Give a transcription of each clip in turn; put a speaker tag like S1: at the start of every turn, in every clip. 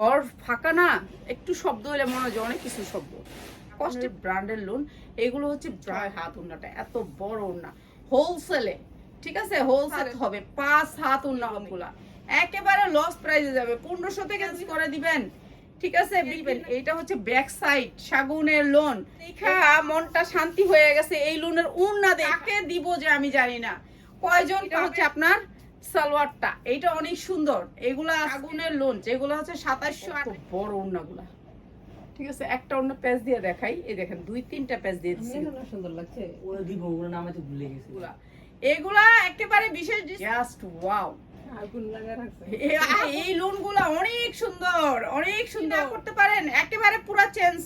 S1: ঘর ফাঁকা না একটু শব্দ হলে মনে হয় অনেক কিছু শব্দ। কষ্টের ব্র্যান্ডের লোন এগুলো হচ্ছে প্রায় হাত উন্নাটা এত বড় উন্না হোলসেলে ঠিক আছে? হোলসেল হবে পাঁচ হাত উন্না গুলা একেবারে লস প্রাইজে যাবে পনেরোশো থেকে করে দিবেন ঠিক আছে? দিবেন এইটা হচ্ছে ব্যাক সাইড শাগুনের লোন দেখা মনটা শান্তি হয়ে গেছে এই লোনের উন্না দেখে দিব যে আমি জানি না। কয়জন হচ্ছে আপনার? সালোয়ারটা এইটা অনেক সুন্দর। এগুলা আগুনের লোন যেগুলো হচ্ছে সাতাশশো বড় ওড়নাগুলা ঠিক আছে একটা অন্য প্যাচ দিয়ে দেখাই। এই দেখেন দুই তিনটা প্যাচ দিয়ে
S2: সুন্দর লাগছে।
S3: ওরা দিব ওরা নামে তো ভুলে গেছি।
S1: এগুলা। এগুলা একেবারে বিশেষ জাস্ট ওয়াও
S2: আগুন লাগা রাখছে।
S1: অনেক সুন্দর অনেক সুন্দর। করতে পারেন একেবারে পুরো চেঞ্জ।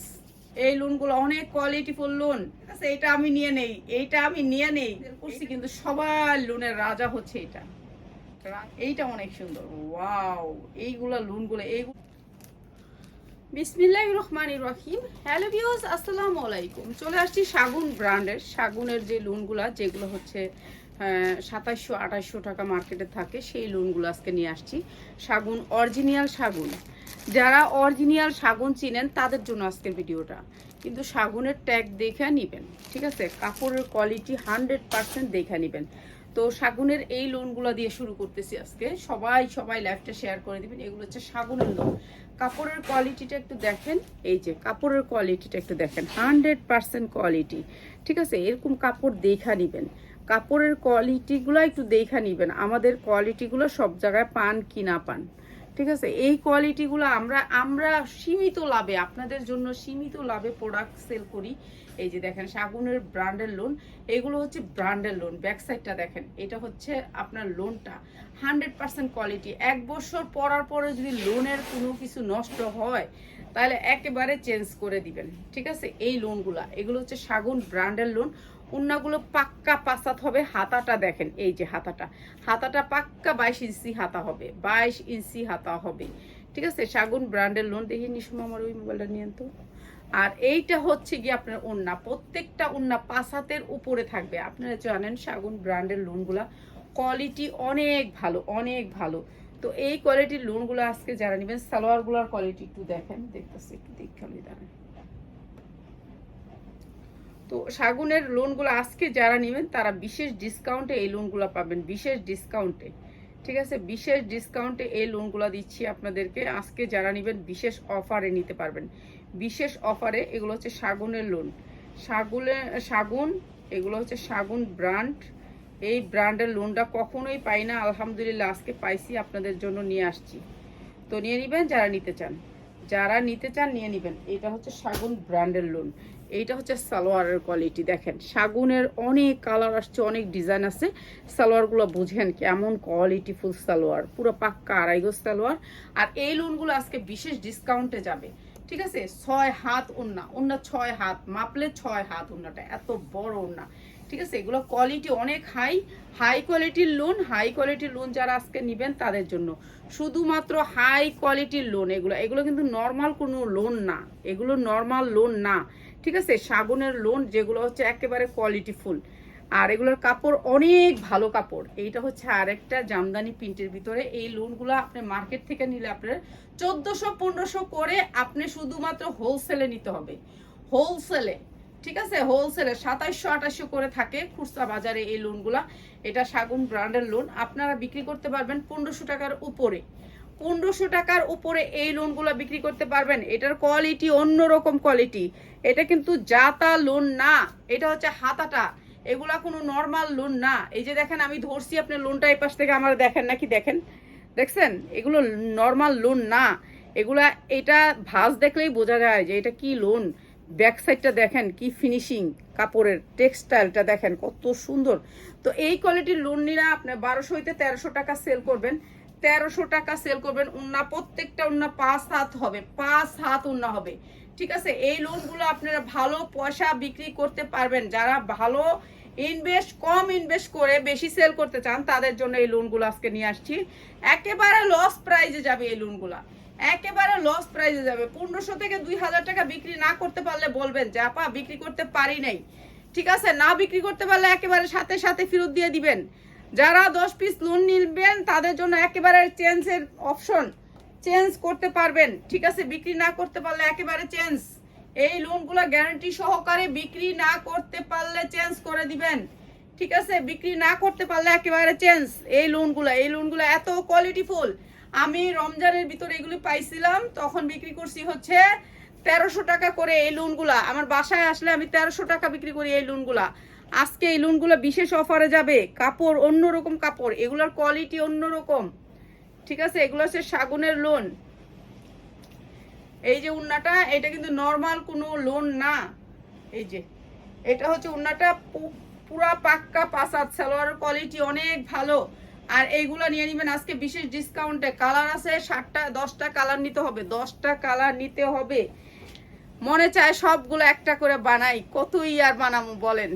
S1: এই লোনগুলো অনেক কোয়ালিটিফুল লোন ঠিক আছে এটা আমি নিয়ে নেই এইটা আমি নিয়ে নেই। করছি কিন্তু সবার লোনের রাজা হচ্ছে এটা। এইটা অনেক সুন্দর। ওয়াও, এইগুলা লোনগুলো এইগুলো বিসমিল্লাহ রহমান রহিম। হ্যালো ভিউস আসসালামু আলাইকুম। চলে আসছি শাগুন ব্র্যান্ডের। শাগুনের যে লোনগুলা, যেগুলো হচ্ছে সাতাশশো, আঠাশশো টাকা মার্কেটে থাকে, সেই লোনগুলো আজকে নিয়ে আসছি। শাগুন, অরিজিনাল শাগুন। যারা অরিজিনাল শাগুন চিনেন, তাদের জন্য আজকের ভিডিওটা। কিন্তু শাগুনের ট্যাগ দেখে নিবেন, ঠিক আছে? কাপড়ের কোয়ালিটি হান্ড্রেড পার্সেন্ট দেখে নিবেন। তো শাগুনের এই লোনগুলো দিয়ে শুরু করতেছি আজকে। সবাই সবাই লাইফটা শেয়ার করে দিবেন। এগুলো হচ্ছে শাগুনের লোন কাপড়ের কোয়ালিটিটা একটু দেখেন। এই যে, কাপড়ের কোয়ালিটিটা একটু দেখেন। হান্ড্রেড পার্সেন্ট কোয়ালিটি ঠিক আছে? এরকম কাপড় দেখা নিবেন। কাপড়ের কোয়ালিটিগুলো একটু দেখা নিবেন। আমাদের কোয়ালিটিগুলো সব জায়গায় পান কি না পান। ঠিক আছে? এই কোয়ালিটিগুলো আমরা আমরা সীমিত লাভে, আপনাদের জন্য সীমিত লাভে প্রোডাক্ট সেল করি। এই যে দেখেন শাগুনের ব্র্যান্ডের লোন এগুলো হচ্ছে ব্র্যান্ডের লোন ব্যাক সাইডটা দেখেন, এটা হচ্ছে আপনার লোনটা হান্ড্রেড পার্সেন্ট কোয়ালিটি এক বছর পরার পরে যদি লোনের কোনো কিছু নষ্ট হয়, তাহলে একেবারে চেঞ্জ করে দিবেন, ঠিক আছে? এই লোনগুলা এগুলো হচ্ছে শাগুন ব্র্যান্ডের লোন উন্নাগুলো পাক্কা পাসাত হবে, হাতাটা দেখেন, এই যে হাতাটা। হাতাটা পাক্কা বাইশ ইঞ্চি হাতা হবে, বাইশ ইঞ্চি হাতা হবে। ঠিক আছে? শাগুন ব্র্যান্ডের লোন দেখি নিশুম আমার ওই মোবাইলটা নিয়ে তো। আর এইটা হচ্ছে গিয়ে আপনার ওন্না প্রত্যেকটা ওন্না পাঁচ হাতের উপরে থাকবে। আপনারা জানেন শাগুন ব্র্যান্ডের লোনগুলা কোয়ালিটি অনেক ভালো অনেক ভালো। তো এই কোয়ালিটির লোনগুলো আজকে যারা নেবেন, সালোয়ারগুলোর কোয়ালিটি একটু দেখেন, দেখতেছি, একটু দেখে দাঁড়ান। তো শাগুনের লোনগুলো আজকে যারা নেবেন, তারা বিশেষ ডিসকাউন্টে এই লোনগুলো পাবেন, বিশেষ ডিসকাউন্টে ঠিক আছে? বিশেষ ডিসকাউন্টে এই লোনগুলো দিচ্ছি আপনাদেরকে। আজকে যারা নেবেন, বিশেষ অফারে নিতে পারবেন। বিশেষ অফারে এগুলো হচ্ছে শাগুনের লোন শাগুনে শাগুন, এগুলো হচ্ছে শাগুন ব্র্যান্ড এই ব্র্যান্ডের লোনটা কখনোই পাই না। আলহামদুলিল্লাহ, আজকে পাইছি, আপনাদের জন্য নিয়ে আসছি। তো নিয়ে নেবেন, যারা নিতে চান। যারা নিতে চান, নিয়ে নেবেন। এটা হচ্ছে শাগুন ব্র্যান্ডের লোন এইটা হচ্ছে সালোয়ারের কোয়ালিটি দেখেন। শাগুনের অনেক কালার আসছে, অনেক ডিজাইন আছে। সালোয়ারগুলো বুঝেন কেমন কোয়ালিটি ফুল সালোয়ার, পুরো পাক্কা আড়াই গজ সালোয়ার। আর এই লোনগুলো আজকে বিশেষ ডিসকাউন্টে যাবে, ঠিক আছে? ছয় হাত ওন্না ওন্না ছয় হাত, মাপলে ছয় হাত ওন্নাটা এত বড় ওন্না ঠিক আছে? এগুলো কোয়ালিটি অনেক হাই হাই কোয়ালিটির লোন হাই কোয়ালিটির লোন যারা আজকে নেবেন তাদের জন্য। শুধুমাত্র হাই কোয়ালিটির লোন এগুলো এগুলো কিন্তু নর্মাল কোনো লোন না, এগুলো নর্মাল লোন না। ঠিক আছে? শাগুনের লোন যেগুলো হচ্ছে একেবারে কোয়ালিটিফুল আর এগুলোর কাপড় অনেক ভালো কাপড়। এইটা হচ্ছে আরেকটা জামদানি প্রিন্টের ভিতরে। এই লোনগুলো আপনি মার্কেট থেকে নিলে আপনার চোদ্দোশো, পনেরোশো করে আপনি শুধুমাত্র হোলসেলে নিতে হবে। হোলসেলে ঠিক আছে? হোলসেলে সাতাইশশো আঠাশশো করে থাকে খুচরা বাজারে এই লোনগুলা। এটা শাগুন ব্র্যান্ডের লোন। আপনারা বিক্রি করতে পারবেন পনেরোশো টাকার উপরে। পনেরোশো টাকার উপরে এই লোনগুলো বিক্রি করতে পারবেন। এটার কোয়ালিটি অন্যরকম কোয়ালিটি এটা কিন্তু জাতা লোন না। এটা হচ্ছে হাতাটা। এগুলা কোনো নর্মাল লোন না। এই যে দেখেন, আমি ধরছি আপনি লোনটা এই পাশ থেকে আমার দেখেন নাকি? দেখেন। দেখছেন? এগুলো নর্মাল লোন না। এগুলা, এটা ভাঁজ দেখলেই বোঝা যায় যে এটা কি লোন ব্যাক সাইডটা দেখেন, কি ফিনিশিং কাপড়ের টেক্সটাইলটা দেখেন, কত সুন্দর। তো এই কোয়ালিটির লোন নিলে আপনি বারোশো হইতে তেরোশো টাকা সেল করবেন। তেরোশো টাকা সেল করবেন, উন্না প্রত্যেকটা উন্না পাঁচ হাত হবে, পাঁচ হাত উন্না হবে। ঠিক আছে? এই লোনগুলো আপনারা ভালো পয়সা বিক্রি করতে পারবেন। যারা ভালো ইনভেস্ট কম ইনভেস্ট করে বেশি সেল করতে চান, তাদের জন্য এই লোনগুলো আজকে নিয়ে আসছি। একেবারে লস প্রাইজে যাবে এই লোনগুলা একেবারে লস প্রাইজে যাবে। পনেরোশো থেকে দুই হাজার টাকা বিক্রি না করতে পারলে বলবেন যে, আপা, বিক্রি করতে পারি নাই। ঠিক আছে? না বিক্রি করতে পারলে একেবারে সাথে সাথে ফেরত দিয়ে দিবেন। যারা দশ পিস লোন নিবেন, তাদের জন্য একেবারে চেঞ্জের অপশন চেঞ্জ করতে পারবেন। ঠিক আছে, বিক্রি না করতে পারলে একেবারে চেঞ্জ এই লোনগুলো গ্যারান্টি সহকারে বিক্রি না করতে পারলে চেঞ্জ করে দিবেন। ঠিক আছে, বিক্রি না করতে পারলে একেবারে চেঞ্জ এই লোনগুলো এই লোনগুলো এত কোয়ালিটিফুল আমি রমজানের ভিতরে এগুলি পাইছিলাম, তখন বিক্রি করছি হচ্ছে তেরোশো টাকা করে এই লোনগুলা আমার বাসায় আসলে আমি তেরোশো টাকা বিক্রি করি এই লোনগুলা আজকে এই লোনগুলো বিশেষ অফারে যাবে। কাপড় অন্যরকম কাপড়, এগুলোর কোয়ালিটি অন্যরকম। ঠিক আছে? এগুলো হচ্ছে শাগুনের লোন এই যে উন্নাটা, এটা কিন্তু নর্মাল কোনো লোন না। এই যে, এটা হচ্ছে উন্নাটা পুরা পাক্কা পাসাদ সালোয়ারের কোয়ালিটি অনেক ভালো। আর এইগুলো নিয়ে নেবেন আজকে বিশেষ ডিসকাউন্টে কালার আছে ষাটটা দশটা কালার নিতে হবে। দশটা কালার নিতে হবে। মনে চায় সবগুলো একটা করে বানাই। কতই আর বানামু বলেন?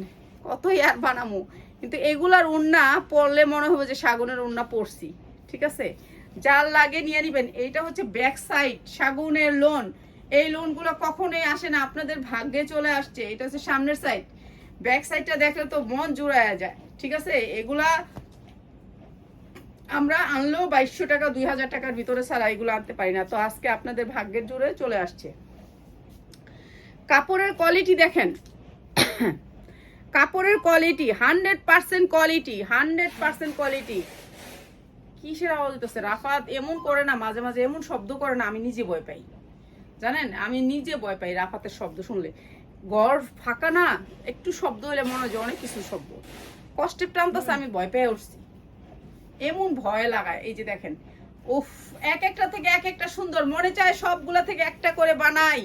S1: কতই আর বানামু। কিন্তু এগুলার উন্না পরলে মনে হবে যে শাগুনের উন্না পরছি ঠিক আছে? যার লাগে নিয়ে নিবেন। এইটা হচ্ছে ব্যাক সাইড শাগুনের লোন এই লোনগুলো কখনোই আসে না, আপনাদের ভাগ্যে চলে আসছে। এটা হচ্ছে সামনের সাইড ব্যাক সাইডটা দেখলে তো মন জুড়ায়া যায়, ঠিক আছে? এগুলা আমরা আনলেও বাইশশো টাকা, দুই হাজার টাকার ভিতরে ছাড়া এগুলো আনতে পারি না। তো আজকে আপনাদের ভাগ্যের জোরে চলে আসছে। কাপড়ের কোয়ালিটি দেখেন। কাপড়ের quality hundred percent quality hundred percent quality কিসের আওয়াজ হইতেছে? রাফাত এমন করে না, মাঝে মাঝে এমন শব্দ করে না, আমি নিজে ভয় পাই। জানেন? আমি নিজে ভয় পাই রাফাতের শব্দ শুনলে। গড় ফাঁকা না, একটু শব্দ হলে মনে হয় অনেক কিছু শব্দ। কষ্টের টানতেছে, আমি ভয় পেয়ে উঠছি। এমন ভয় লাগায়। এই যে দেখেন, উফ, এক একটা থেকে এক একটা সুন্দর, মনে চায় সবগুলা থেকে একটা করে বানাই।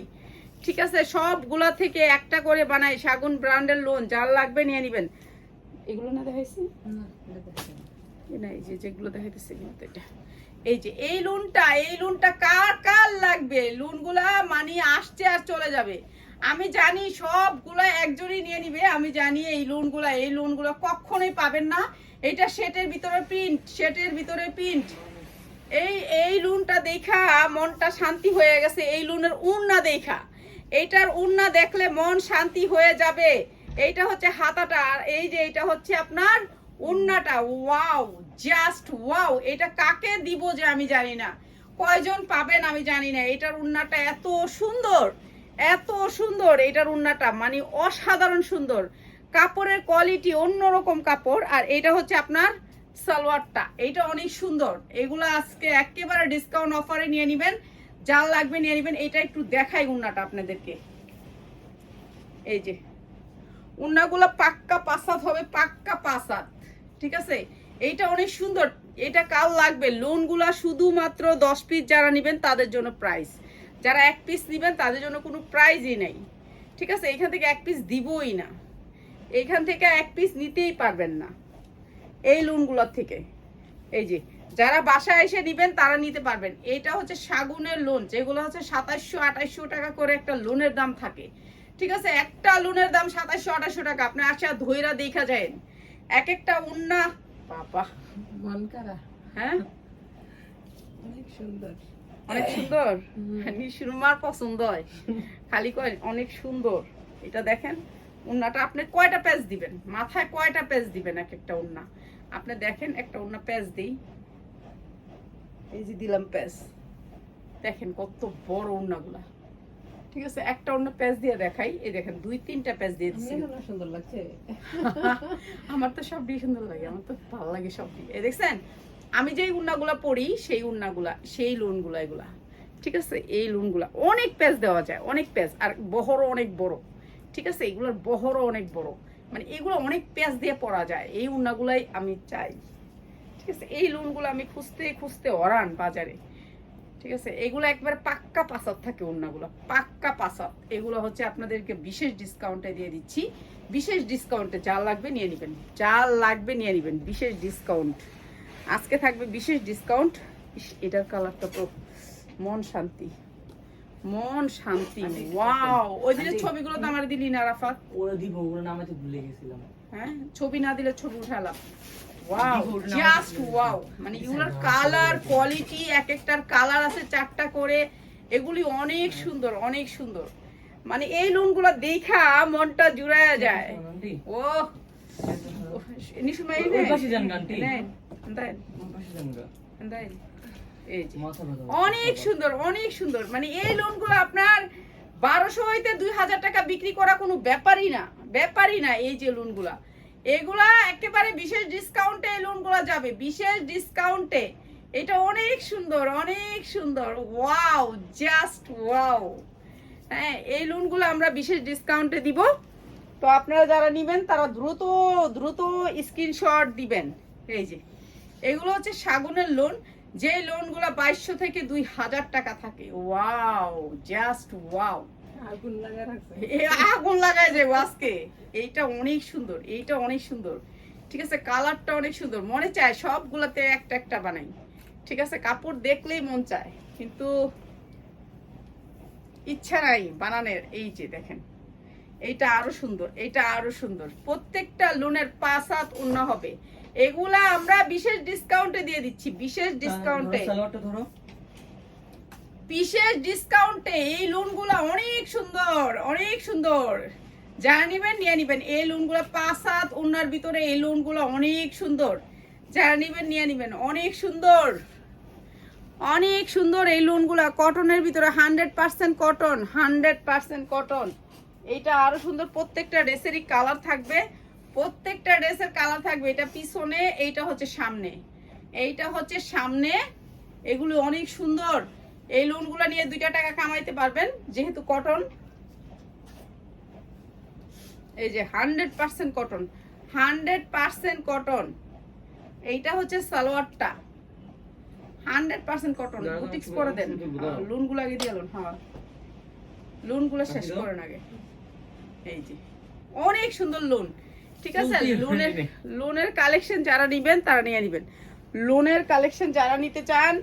S1: ঠিক আছে সবগুলা থেকে একটা করে বানাই শাগুন ব্র্যান্ডের লোন যার লাগবে নিয়ে নিবেন। এগুলো না দেখাইছি?
S2: না, এটা।
S1: এই যে এই লোনটা এই লোনটা কার কার লাগবে? আসছে আর চলে যাবে। আমি জানি সবগুলা একজনই নিয়ে নিবে আমি জানি এই লোনগুলা এই লোনগুলো কখনোই পাবেন না। এটা সেটের ভিতরে প্রিন্ট সেটের ভিতরে প্রিন্ট এই এই লোনটা দেখা মনটা শান্তি হয়ে গেছে এই লুনের উন্না দেখা। এইটার উন্না দেখলে মন শান্তি হয়ে যাবে। এইটা হচ্ছে হাতাটা, আর এই যে এটা হচ্ছে আপনার উন্নাটা। Wow, just wow. এটা কাকে দিব যে আমি জানি না। কয়জন পাবেন আমি জানি না। এটার উন্নাটা এত সুন্দর এত সুন্দর এটার উন্নাটা। মানে অসাধারণ সুন্দর। কাপড়ের কোয়ালিটি অন্যরকম কাপড়, আর এটা হচ্ছে আপনার সালোয়ারটা। এইটা অনেক সুন্দর। এগুলো আজকে একেবারে ডিসকাউন্ট অফারে নিয়ে নেবেন। যার লাগবে নিয়ে নেবেন এটা একটু দেখাই উন্নাটা আপনাদেরকে। এই যে, উন্নাগুলো পাক্কা পাসাদ হবে, পাক্কা পাসাদ, ঠিক আছে? এইটা অনেক সুন্দর, এটা কাল লাগবে। লোনগুলা শুধুমাত্র দশ পিস যারা নেবেন তাদের জন্য প্রাইস যারা এক পিস নেবেন তাদের জন্য কোনো প্রাইজই নেই, ঠিক আছে? এখান থেকে এক পিস দিবই না। এখান থেকে এক পিস নিতেই পারবেন না, এই লোনগুলোর থেকে। এই যে যারা বাসায় এসে নিবেন তারা নিতে পারবেন। এটা হচ্ছে শাগুনের লোন যেগুলো হচ্ছে সাতাশশো আঠাশশো টাকা করে একটা লোনের দাম থাকে। ঠিক আছে? একটা লোনের দাম সাতাশশো আঠাশশো টাকা। আপনি আসা ধৈরা দেখা যায়। এক একটা উন্না বাবা
S2: মন কারা
S1: হ্যাঁ?
S2: অনেক সুন্দর।
S1: অনেক সুন্দর? নিশুরমার পছন্দ হয়। খালি কয় অনেক সুন্দর। এটা দেখেন উন্নাটা আপনি কয়টা পেজ দিবেন? মাথায় কয়টা পেজ দিবেন এক একটা উন্না? আপনি দেখেন একটা উন্না পেজ দিই। এই যে দিলাম পেজ দেখেন কত বড় উন্নাগুলা। ঠিক আছে একটা অন্য দিয়ে দেখাই। এই দেখেন দুই তিনটা দিয়ে দিচ্ছি
S2: সুন্দর লাগছে।
S1: আমার তো সব সুন্দর লাগে আমার তো ভালো লাগে সব এই দেখছেন আমি যেই উন্নাগুলা পড়ি সেই উন্নাগুলা সেই লোনগুলা এগুলা। ঠিক আছে এই লোনগুলা। অনেক পেজ দেওয়া যায় অনেক পেজ আর বহরও অনেক বড়। ঠিক আছে এগুলোর বহরও অনেক বড়। মানে এগুলো অনেক পেজ দিয়ে পড়া যায়। এই উন্নাগুলাই আমি চাই। ঠিক আছে? এই লোনগুলো আমি খুঁজতে খুঁজতে অরান বাজারে। ঠিক আছে? এগুলো একবার পাক্কা পাসাদ থাকে ওড়নাগুলো পাক্কা পাসাদ এগুলো হচ্ছে আপনাদেরকে বিশেষ ডিসকাউন্টে দিয়ে দিচ্ছি। বিশেষ ডিসকাউন্টে যা লাগবে নিয়ে নেবেন। যা লাগবে নিয়ে নেবেন। বিশেষ ডিসকাউন্ট আজকে থাকবে বিশেষ ডিসকাউন্ট এটার কালারটা তো মন শান্তি। মন শান্তি। ওয়াও ওই দিনের ছবিগুলো তো আমার দিলি না রাফাত।
S3: ওরা দিব ওগুলো নামাতে ভুলে গেছিলাম।
S1: হ্যাঁ? ছবি না দিলে ছবি উঠালাম। Wow just. ওয়াও মানে এগুলোর কালার কোয়ালিটি এক একটার কালার আছে চারটা করে এগুলি অনেক সুন্দর অনেক সুন্দর। মানে এই লোনগুলো দেখা মনটা জুড়ায়া যায়। ও। দেন এই অনেক সুন্দর অনেক সুন্দর। মানে এই লোনগুলো আপনার বারোশো হইতে দুই হাজার টাকা বিক্রি করা কোনো ব্যাপারই না ব্যাপারই না এই যে লোনগুলা এগুলা একেবারে বিশেষ ডিসকাউন্টে এই লোনগুলা যাবে। বিশেষ ডিসকাউন্টে এটা অনেক সুন্দর অনেক সুন্দর। ওয়াও জাস্ট ওয়াও হ্যাঁ এই লোনগুলো আমরা বিশেষ ডিসকাউন্টে দিব। তো আপনারা যারা নেবেন, তারা দ্রুত দ্রুত স্ক্রিনশট দিবেন। এই যে, এগুলো হচ্ছে সাগুনের লোন যে লোনগুলো বাইশশো থেকে দুই হাজার টাকা থাকে। ওয়াও জাস্ট ওয়াও
S2: আগুন লাগা রাখছে
S1: আগুন লাগায় যাব আজকে। এইটা অনেক সুন্দর এইটা অনেক সুন্দর। ঠিক আছে কালারটা অনেক সুন্দর। মনে চায় সবগুলোতে একটা একটা বানাই। ঠিক আছে কাপড় দেখলেই মন চায়। কিন্তু ইচ্ছা নাই বানানোর। এই যে দেখেন এইটা আরও সুন্দর এইটা আরও সুন্দর। প্রত্যেকটা লোনের পাঁচ হাত অন্য হবে। এগুলা আমরা বিশেষ ডিসকাউন্টে দিয়ে দিচ্ছি বিশেষ ডিসকাউন্টে
S3: ধরো।
S1: বিশেষ ডিসকাউন্টে এই লোনগুলো অনেক সুন্দর অনেক সুন্দর। যারা নিবেন, নিয়ে নিবেন। এই লোনগুলো পাঁচ সাত ওনার ভিতরে এই লোনগুলো অনেক সুন্দর। যারা নিবেন, নিয়ে নিবেন। অনেক সুন্দর। অনেক সুন্দর এই লোনগুলো কটনের ভিতরে hundred percent cotton hundred percent cotton এইটা আরও সুন্দর। প্রত্যেকটা ড্রেসেরই কালার থাকবে। প্রত্যেকটা ড্রেসের কালার থাকবে। এটা পিছনে, এইটা হচ্ছে সামনে। এইটা হচ্ছে সামনে। এগুলো অনেক সুন্দর। এই লোনগুলো নিয়ে দুইটা টাকা কামাইতে পারবেন যেহেতু কটন এই যে hundred percent cotton hundred percent cotton এইটা হচ্ছে সালোয়ারটা। হান্ড্রেড পার্সেন্ট কটন বুটিক্স করে দেন। লোনগুলো আগে দিয়ে লোন হ্যাঁ লোনগুলো শেষ করেন আগে। এই যে অনেক সুন্দর লোন ঠিক আছে? লোনের লোনের কালেকশন যারা নিবেন তারা নিয়ে নিবেন। লোনের কালেকশন যারা নিতে চান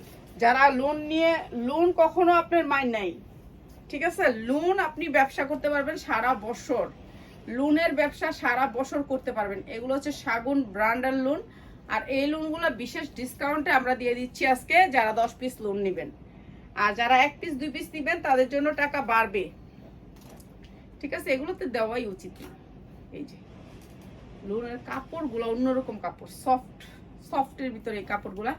S1: যারা লোন নিয়ে লোন কখনো আপনার মাইন্ড নাই। ঠিক আছে? লোন আপনি ব্যবসা করতে পারবেন সারা বছর। লোনের ব্যবসা সারা বছর করতে পারবেন। এগুলো হচ্ছে সাগুন ব্র্যান্ডের লোন আর এই লোনগুলো বিশেষ ডিসকাউন্টে আমরা দিয়ে দিচ্ছি আজকে যারা দশ পিস লোন নেবেন। আর যারা এক পিস দুই পিস নেবেন, তাদের জন্য টাকা বাড়বে। ঠিক আছে? এগুলোতে দেওয়াই উচিত না। এই যে লোনের কাপড়গুলো অন্যরকম কাপড় সফট সফটের ভিতরে এই কাপড়গুলা।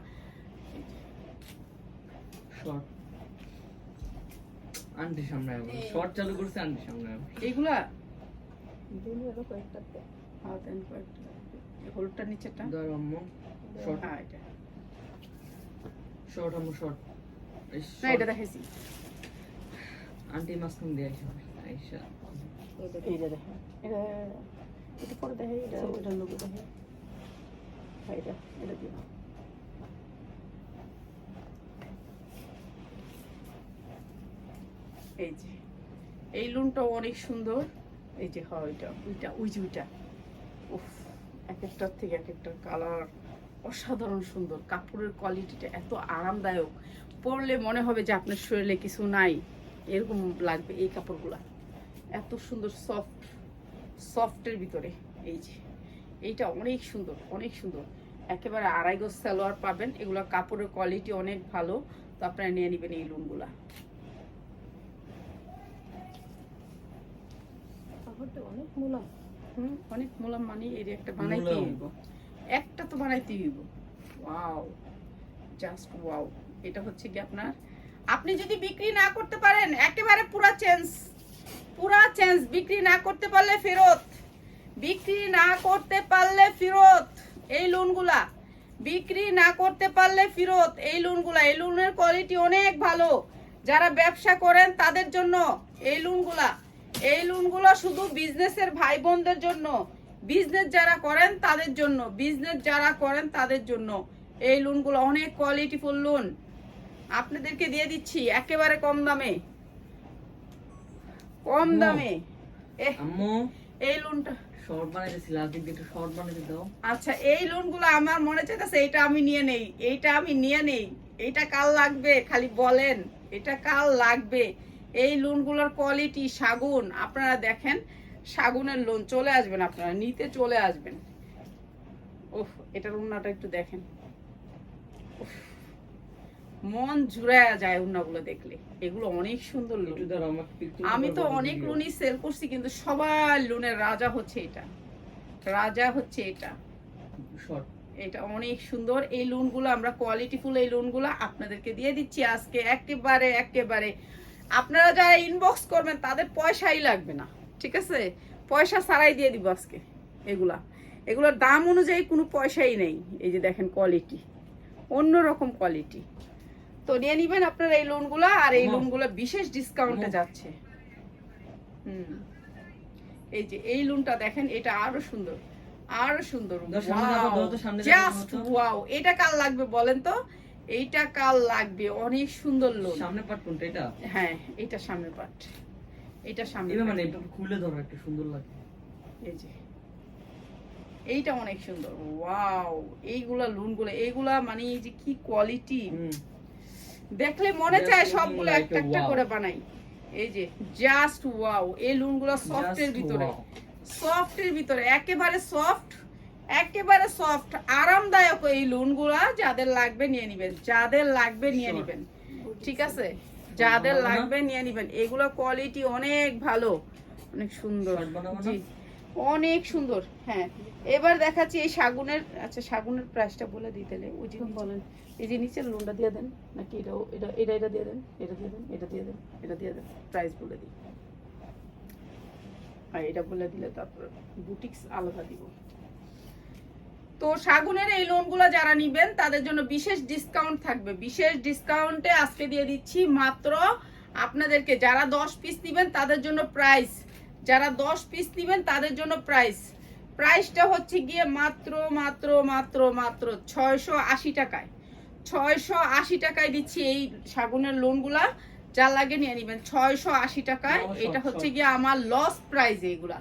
S3: শর্ট আন্টি সামনে শর্ট চালু করছে আন্টি সামনে
S1: এইগুলা? কয়েকটা। নিচেটা
S3: ধরো আম্মু। শর্ট
S1: হ্যাঁ এটা।
S3: শর্ট আম্মু শর্ট
S1: না এটা দেখাইছি।
S3: আন্টি মাঝখান দিয়ে আইসা আইসা
S1: এইটা দেখেন। এটা এটা পরে দেখে এটা ওইটা লোগো দেখে হ্যাঁ এটা এটা দিও। এই যে, এই লুনটাও অনেক সুন্দর। এই যে, হয়, ওইটা ওইটা, ওই যে ওইটা। উফ, এক একটার থেকে এক একটার কালার অসাধারণ সুন্দর। কাপড়ের কোয়ালিটিটা এত আরামদায়ক। পরলে মনে হবে যে আপনার শরীরে কিছু নাই। এরকম লাগবে এই কাপড়গুলা। এত সুন্দর সফট সফটের ভিতরে। এই যে, এইটা অনেক সুন্দর অনেক সুন্দর। একেবারে আড়াই গজ সালোয়ার পাবেন। এগুলো কাপড়ের কোয়ালিটি অনেক ভালো। তো আপনারা নিয়ে নেবেন এই লুনগুলা
S2: কাপড়টা অনেক মুলাম।
S1: হুম অনেক মোলাম মানে এর একটা বানাইতে। হইব। একটা তো বানাইতে হইব। Wow just wow. এটা হচ্ছে কি আপনার? আপনি যদি বিক্রি না করতে পারেন একেবারে পুরা চেঞ্জ। পুরা চেঞ্জ। বিক্রি না করতে পারলে ফেরত। বিক্রি না করতে পারলে ফেরত। এই লোনগুলা। বিক্রি না করতে পারলে ফেরত। এই লোনগুলা। এই লোনের কোয়ালিটি অনেক ভালো। যারা ব্যবসা করেন তাদের জন্য এই লোনগুলা। এই লোনগুলো শুধু বিজনেসের ভাই বোনদের জন্য। বিজনেস যারা করেন তাদের জন্য। বিজনেস যারা করেন তাদের জন্য। এই লোনগুলো অনেক কোয়ালিটিফুল লোন আপনাদেরকে দিয়ে দিচ্ছি একেবারে কম দামে। কম দামে। এই লোনটা
S3: শর্ট বানাইতেছি লাস্ট দিক একটু শর্ট বানাইতে দাও।
S1: আচ্ছা এই লোনগুলো আমার মনে চাইতেছে এটা আমি নিয়ে নেই। এইটা আমি নিয়ে নেই। এইটা কাল লাগবে খালি বলেন। এটা কাল লাগবে। এই লোনগুলোর কোয়ালিটি সাগুন। আপনারা দেখেন সাগুনের লোন চলে আসবেন আপনারা নিতে চলে আসবেন। ওহ এটার উন্নাটা একটু দেখেন। মন জুড়ায়া যায় উন্নাগুলো দেখলে। এগুলো অনেক সুন্দর লোন আমি তো অনেক লোনই সেল করছি কিন্তু সবার লোনের রাজা হচ্ছে এটা। রাজা হচ্ছে এটা। এটা অনেক সুন্দর। এই লোনগুলো আমরা কোয়ালিটিফুল এই লোনগুলো আপনাদেরকে দিয়ে দিচ্ছি আজকে। একেবারে একেবারে আপনারা যারা ইনবক্স করবেন তাদের পয়সাই লাগবে না ঠিক আছে? পয়সা ছাড়াই দিয়ে দিব আজকে এগুলা। এগুলোর দাম অনুযায়ী কোনো পয়সাই নেই এই যে দেখেন কোয়ালিটি অন্যরকম কোয়ালিটি তো নিয়ে নিবেন আপনারা এই লোনগুলো আর এই। লোনগুলো বিশেষ ডিসকাউন্টে যাচ্ছে। হুম। এই যে এই লোনটা দেখেন এটা আরও সুন্দর আরও সুন্দর। জাস্ট ওয়াও এটা কাল লাগবে বলেন তো? এইটা কাল লাগবে অনেক সুন্দর লোন
S3: সামনে পাট কোনটা এটা?
S1: হ্যাঁ এটা সামনের পাট এটা সামনে
S3: মানে এটা খুলে ধরো একটু সুন্দর লাগে।
S1: এই যে। এইটা অনেক সুন্দর। ওয়াও এইগুলা লোনগুলো এইগুলা মানে এই যে কি কোয়ালিটি দেখলে মনে চায় সবগুলো একটা একটা করে বানাই। এই যে জাস্ট ওয়াও এই লোনগুলো সফটের ভিতরে. সফটের ভিতরে একেবারে সফট একেবারে সফট আরামদায়ক এই লোনগুলা যাদের লাগবে নিয়ে নিবেন যাদের লাগবে নিয়ে. নিবেন। ঠিক আছে? যাদের লাগবে নিয়ে নিবেন। এগুলো কোয়ালিটি অনেক ভালো। অনেক সুন্দর? জি। অনেক সুন্দর হ্যাঁ। এবার দেখাচ্ছি এই শাগুনের আচ্ছা শাগুনের প্রাইসটা বলে দিতে ওই যে
S2: বলেন।
S1: এই যে নিচের লোনটা দিয়ে দেন। নাকি এটা এটা এটা এটা দিয়ে দেন? এটা দিয়ে দেন এটা দিয়ে দেন এটা দিয়ে দেন। প্রাইস বলে দিই। আর এটা বলে দিলে তারপর বুটিক্স আলাদা দিব। তো শাগুনের এই লোনগুলো যারা নিবেন তাদের জন্য বিশেষ ডিসকাউন্ট থাকবে। বিশেষ ডিসকাউন্টে আজকে দিয়ে দিচ্ছি মাত্র আপনাদেরকে যারা দশ পিস নিবেন তাদের জন্য প্রাইস যারা দশ পিস নিবেন তাদের জন্য প্রাইস প্রাইসটা হচ্ছে গিয়ে মাত্র মাত্র মাত্র মাত্র ছয়শো আশি টাকায়। ছয়শো আশি টাকায় দিচ্ছি এই শাগুনের লোনগুলা যা লাগে নিয়ে নিবেন। ছয়শো আশি টাকায়। এটা হচ্ছে গিয়ে আমার লস প্রাইস এগুলা।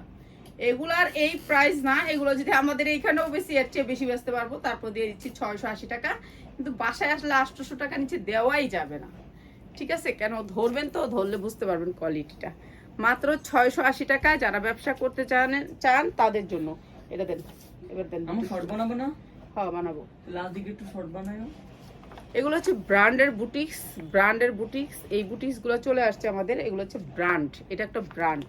S1: এগুলার এই প্রাইস না এগুলো যদি আমাদের এইখানেও বেশি এর চেয়ে বেশি বেচতে পারব তারপর দিয়ে দিচ্ছি ছয়শো আশি টাকা। কিন্তু বাসায় আসলে আটশোশো টাকা নিচে দেওয়াই যাবে না। ঠিক আছে? কেন ধরবেন তো ধরলে বুঝতে পারবেন কোয়ালিটিটা মাত্র ছয়শো আশি টাকা যারা ব্যবসা করতে চান চান তাদের জন্য। এটা দেন এবার দেন।
S3: আমার শর্ট বানাবো না?
S1: হ্যাঁ বানাবো।
S3: লাস্ট দিকে একটু শর্ট বানায়ও
S1: এগুলো হচ্ছে ব্র্যান্ডের বুটিক্স ব্র্যান্ডের বুটিক্স এই বুটিক্সগুলো চলে আসছে আমাদের। এগুলো হচ্ছে ব্র্যান্ড এটা একটা ব্র্যান্ড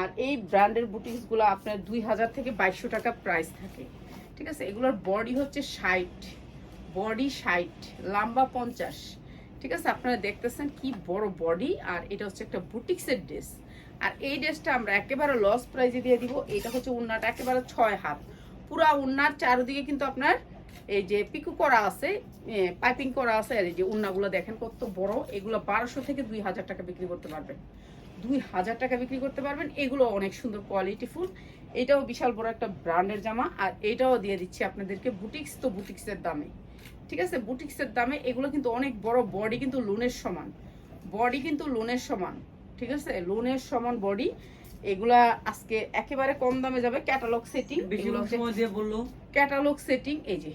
S1: আর এই ব্র্যান্ডের বুটিক্সগুলো আপনার দুই হাজার থেকে বাইশশো টাকা প্রাইস থাকে। ঠিক আছে? এগুলোর বডি হচ্ছে ষাট। বডি ষাট, লম্বা পঞ্চাশ। ঠিক আছে? আপনারা দেখতেছেন কি বড় বডি আর এটা হচ্ছে একটা বুটিক্সের ড্রেস আর এই ড্রেসটা আমরা একেবারে লস প্রাইজে দিয়ে দিব। এটা হচ্ছে উন্নাটা একেবারে ছয় হাত। পুরা উন্নার চারিদিকে কিন্তু আপনার এই যে পিকু করা আছে পাইপিং করা আছে আর এই যে উন্নাগুলো দেখেন কত বড় এগুলো বারোশো থেকে দুই হাজার টাকা বিক্রি করতে পারবেন। দুই হাজার টাকা বিক্রি করতে পারবেন এগুলো অনেক সুন্দর কোয়ালিটি ফুল। এটাও বিশাল বড় একটা ব্র্যান্ডের জামা আর এটাও দিয়ে দিচ্ছি আপনাদেরকে বুটিক্স তো বুটিক্সের দামে। ঠিক আছে? বুটিক্সের দামে এগুলো কিন্তু অনেক বড় বডি কিন্তু লোনের সমান। বডি কিন্তু লোনের সমান। ঠিক আছে? লোনের সমান বডি এগুলা আজকে একেবারে কম দামে যাবে ক্যাটালগ সেটিং ক্যাটালগ সেটিং এই যে।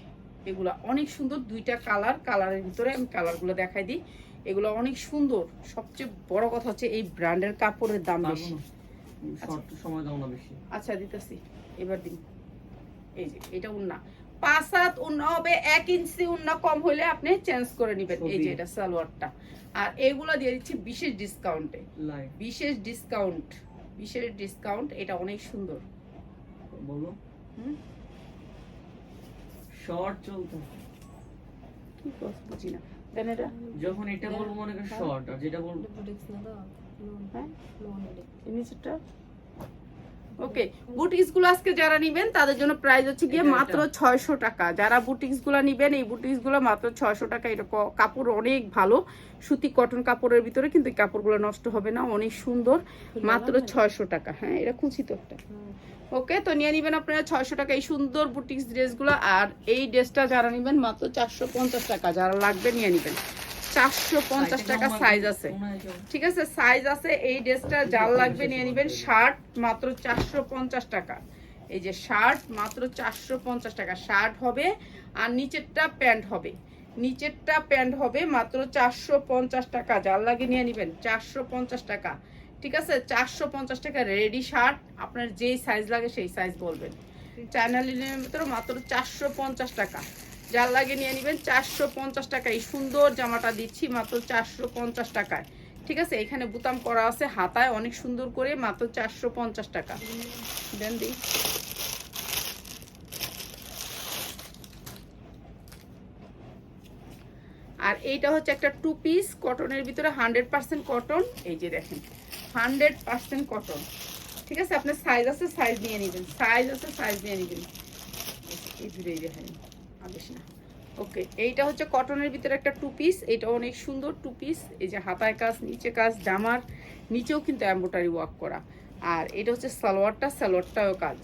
S1: এগুলা অনেক সুন্দর দুইটা কালার কালারের ভিতরে আমি কালারগুলো দেখাই দিই। এগুলো অনেক সুন্দর। সবচেয়ে বড় কথা হচ্ছে এই ব্র্যান্ডের কাপড়ের দাম বেশি।
S3: সময় দাও না বেশি।
S1: আচ্ছা দিতেছি। এবার দিন। এই যে এটা উন্না। পাঁচ সাত উন্না হবে এক ইঞ্চি উন্না কম হলে আপনি চেঞ্জ করে নেবেন। এই যে এটা সালোয়ারটা। আর এগুলা দিয়ে দিচ্ছি বিশেষ ডিসকাউন্টে বিশেষ ডিসকাউন্ট বিশেষ ডিসকাউন্ট এটা অনেক সুন্দর।
S3: বলো।
S1: হুম?
S3: শর্ট চলতো।
S1: কি কথা বুঝি না। দেন এটা?
S3: যখন এটা বলব মনে করেন শর্ট আর যেটা বলব
S1: হ্যাঁ? নিচেরটা? ওকে বুটিক্সগুলো আজকে যারা নিবেন তাদের জন্য প্রাইস হচ্ছে গিয়ে মাত্র ছয়শো টাকা। যারা বুটিক্সগুলো নিবেন এই বুটিক্সগুলো মাত্র ছয়শো টাকা। এটা কাপড় অনেক ভালো। সুতি কটন কাপড়ের ভিতরে কিন্তু এই কাপড়গুলো নষ্ট হবে না। অনেক সুন্দর। মাত্র ছয়শো টাকা। হ্যাঁ এটা খুঁজি তো একটা। ওকে, তো নিয়ে নিবেন আপনারা ছয়শো টাকা। এই সুন্দর বুটিক্স ড্রেসগুলো, আর এই ড্রেসটা যারা নিবেন, মাত্র চারশো পঞ্চাশ টাকা। যারা লাগবে, নিয়ে নিবেন। চারশো পঞ্চাশ টাকা সাইজ আছে। ঠিক আছে সাইজ আছে। এই ড্রেসটা যার লাগবে, নিয়ে নেবেন। শার্ট মাত্র চারশো পঞ্চাশ টাকা। এই যে শার্ট মাত্র চারশো পঞ্চাশ টাকা। শার্ট হবে, আর নিচেরটা প্যান্ট হবে। নিচেরটা প্যান্ট হবে মাত্র চারশো পঞ্চাশ টাকা। যার লাগে, নিয়ে নেবেন। চারশো পঞ্চাশ টাকা। ঠিক আছে? চারশো পঞ্চাশ টাকা রেডি শার্ট। আপনার যেই সাইজ লাগে সেই সাইজ বলবেন। চায়না লিনের ভিতরে মাত্র চারশো পঞ্চাশ টাকা। যার লাগে নিয়ে নেবেন চারশো পঞ্চাশ টাকা। এই সুন্দর জামাটা দিচ্ছি মাত্র চারশো পঞ্চাশ টাকায়। ঠিক আছে? এখানে বুতাম করা আছে হাতায়, অনেক সুন্দর করে মাত্র চারশো পঞ্চাশ টাকা। দেন দিই। আর এইটা হচ্ছে একটা টু পিস কটনের ভিতরে হান্ড্রেড পার্সেন্ট কটন এই যে দেখেন। হান্ড্রেড পার্সেন্ট কটন ঠিক আছে? আপনার সাইজ আছে সাইজ নিয়ে নেবেন। সাইজ আছে সাইজ নিয়ে নেবেন। এই দূরে দেখেন না। ওকে এইটা হচ্ছে কটনের ভিতরে একটা টু পিস এটা অনেক সুন্দর টু পিস এই যে হাতায় কাজ, নিচে কাজ, জামার, নিচেও কিন্তু এম্বোটারি ওয়ার্ক করা। আর এটা হচ্ছে সালোয়ারটা, সালোয়ারটাও কাজ।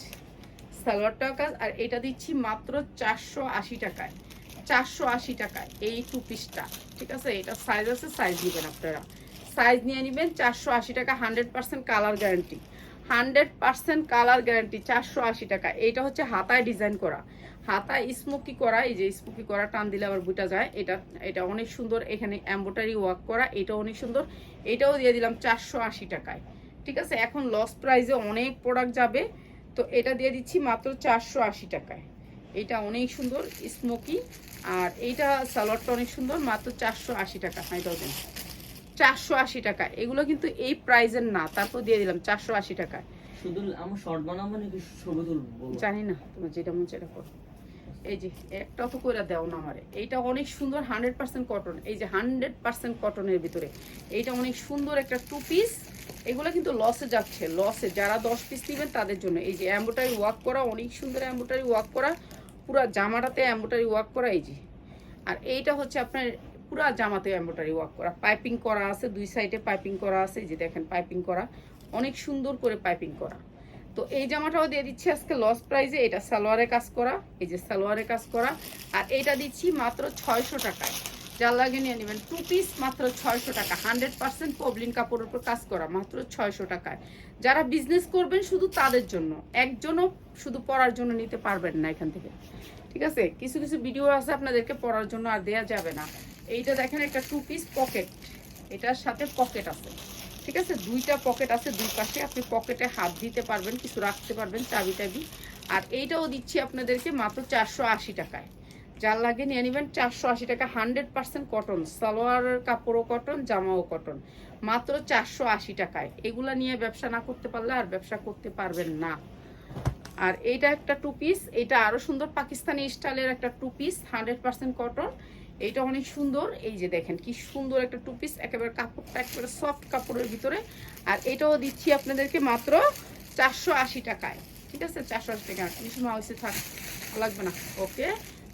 S1: সালোয়ারটাও কাজ। আর এটা দিচ্ছি মাত্র চারশো আশি টাকায়। চারশো আশি টাকায় এই টু পিসটা ঠিক আছে? এটা সাইজ আছে সাইজ নেবেন আপনারা। সাইজ নিয়ে নেবেন, চারশো আশি টাকা hundred percent colour guarantee hundred percent colour guarantee চারশো আশি টাকা। এটা হচ্ছে হাতায় ডিজাইন করা। হাতায় স্মোকি করা, এই যে স্মোকি করা, টান দিলে আবার বুটা যায়। এটা এটা অনেক সুন্দর। এখানে এম্বোটারি ওয়ার্ক করা এটা অনেক সুন্দর। এটাও দিয়ে দিলাম চারশো আশি টাকায়। ঠিক আছে? এখন লস প্রাইজে অনেক প্রোডাক্ট যাবে। তো এটা দিয়ে দিচ্ছি মাত্র চারশো আশি টাকায়। এটা অনেক সুন্দর স্মোকি আর এইটা সালোয়ারটা অনেক সুন্দর, মাত্র চারশো আশি টাকা হাই দাও চারশো আশি টাকা। এগুলো কিন্তু এই প্রাইজের না তারপর দিয়ে দিলাম চারশো আশি টাকায়।
S3: শুধু আমার শর্ট বানাবো নাকি ছবি তুলবো।
S1: জানি না তোমার যেটা মন সেটা করো। এই যে একটা তো করে দাও না আমারে। এইটা অনেক সুন্দর হান্ড্রেড পার্সেন্ট কটন এই যে হান্ড্রেড পার্সেন্ট কটনের ভিতরে। এইটা অনেক সুন্দর একটা টু পিস এগুলো কিন্তু লসে যাচ্ছে লসে যারা দশ পিস নেবেন তাদের জন্য। এই যে অ্যাম্বোটারি ওয়ার্ক করা অনেক সুন্দর অ্যাম্বোটারি ওয়ার্ক করা। পুরো জামাটাতে অ্যাম্বোটারি ওয়ার্ক করা এই যে। আর এইটা হচ্ছে আপনার পুরা জামাতে এম্ব্রয়ডারি ওয়ার্ক করা। পাইপিং করা আছে, দুই সাইডে পাইপিং করা আছে যে দেখেন পাইপিং করা। অনেক সুন্দর করে পাইপিং করা। তো এই জামাটাও দিয়ে দিচ্ছি আজকে লস প্রাইজে এটা সালোয়ারে কাজ করা, এই যে সালোয়ারে কাজ করা। আর এটা দিচ্ছি মাত্র ছয়শো টাকায়। যার লাগে নিয়ে নেবেন। টু পিস মাত্র ছয়শো টাকা। হান্ড্রেড পার্সেন্ট পবলিন কাপড়ের উপর কাজ করা, মাত্র ছয়শো টাকায়। যারা বিজনেস করবেন শুধু তাদের জন্য। একজনও শুধু পড়ার জন্য নিতে পারবেন না এখান থেকে। ঠিক আছে? কিছু কিছু ভিডিও আছে আপনাদেরকে পড়ার জন্য, আর দেয়া যাবে না। এইটা দেখেন একটা টু পিস পকেট এটার সাথে পকেট আছে। ঠিক আছে? দুইটা পকেট আছে দুই পাশে। আপনি পকেটে হাত দিতে পারবেন, কিছু রাখতে পারবেন, চাবি টাবি। আর এইটাও দিচ্ছি আপনাদেরকে মাত্র চারশো আশি টাকায়। যার লাগে নিয়ে নেবেন চারশো আশি টাকা হান্ড্রেড পার্সেন্ট কটন সালোয়ারের কাপড়ও কটন জামাও কটন মাত্র চারশো আশি টাকায়। এগুলা নিয়ে ব্যবসা না করতে পারলে আর ব্যবসা করতে পারবেন না। আর এইটা একটা টু পিস এটা আরও সুন্দর পাকিস্তানি স্টাইলের একটা two piece hundred percent cotton এইটা অনেক সুন্দর। এই যে দেখেন, কি সুন্দর একটা টু পিস একেবারে কাপড়টা একেবারে সফট কাপড়ের ভিতরে। আর এটাও দিচ্ছি আপনাদেরকে মাত্র চারশো আশি টাকায়। ঠিক আছে? চারশো আশি টাকা। কিছু মাউসে থাক লাগবে না। ওকে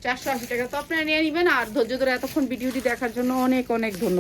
S1: চারশো আশি টাকা তো আপনারা নিয়ে নেবেন। আর ধৈর্য ধরে এতক্ষণ ভিডিওটি দেখার জন্য অনেক অনেক ধন্যবাদ।